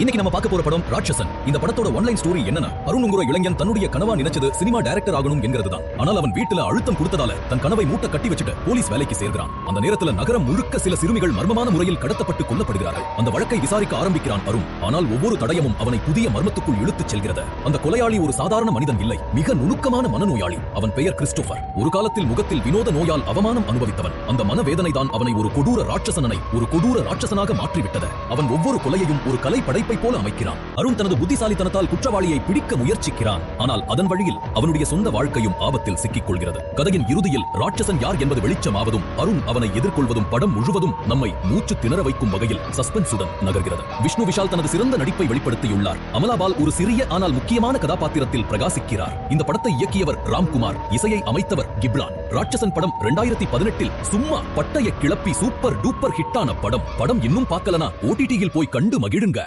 இன்னைக்கு நம்ம பார்க்க போற படம் ராட்சசன். இந்த படத்தோட ஒன்லைன் ஸ்டோரி என்னன்னா அருணுங்குற இளைஞன் தன்னுடைய கனவா நினைச்சது சினிமா டைரக்டர் ஆகணும் என்கிறது தான் ஆனால் அவன் வீட்டுல அழுத்தம் கொடுத்ததால தன் கனவை மூட்டை கட்டி வச்சுட்டு போலீஸ் வேலைக்கு சேர்கிறான். அந்த நேரத்துல நகரம் முழுக்க சில சிறுமிகள் மர்மமான முறையில் கடத்தப்பட்டு கொல்லப்படுகிறார்கள். அந்த வழக்கை விசாரிக்க ஆரம்பிக்கிறான் அருண். ஆனால் ஒவ்வொரு தடயமும் அவனை புதிய மர்மத்துக்குள் இழுத்துச் செல்கிறது. அந்த கொலையாளி ஒரு சாதாரண மனிதன் இல்லை மிக நுணுக்கமான மனநோயாளி. அவன் பெயர் கிறிஸ்டோபர். ஒரு காலத்தில் முகத்தில் வினோத நோயால் அவமானம் அனுபவித்தவன். அந்த மனவேதனை தான் அவனை ஒரு கொடூர ராட்சசனனை ஒரு கொடூர ராட்சசனாக மாற்றிவிட்டது. அவன் ஒவ்வொரு கொலையையும் ஒரு கலை படைப்பு போல அமைக்கிறான். அருண் தனது புத்திசாலித்தனத்தால் குற்றவாளியை பிடிக்க முயற்சிக்கிறான். ஆனால் அதன் வழியில் அவனுடைய சொந்த வாழ்க்கையும் ஆபத்தில் சிக்கிக் கொள்கிறது கதையின் இறுதியில் ராட்சசன் யார் என்பது வெளிச்சமாவதும் அருண் அவனை எதிர்கொள்வதும் படம் முழுவதும் நம்மை மூச்சு திணற வைக்கும் வகையில் சஸ்பென்ஸுடன் நகர்கிறது. விஷ்ணு விஷால் தனது சிறந்த நடிப்பை வெளிப்படுத்தியுள்ளார். அமலாபால் ஒரு சிறிய ஆனால் முக்கியமான கதாபாத்திரத்தில் பிரகாசிக்கிறார். இந்த படத்தை இயக்கியவர் ராம்குமார் இசையை அமைத்தவர் கிப்லான். ராட்சசன் படம் ரெண்டாயிரத்தி பதினெட்டில் சும்மா பட்டைய கிளப்பி சூப்பர் டூப்பர் ஹிட்டான படம். படம் இன்னும் பார்க்கலனா ஓடிடியில் போய் கண்டு மகிழுங்க.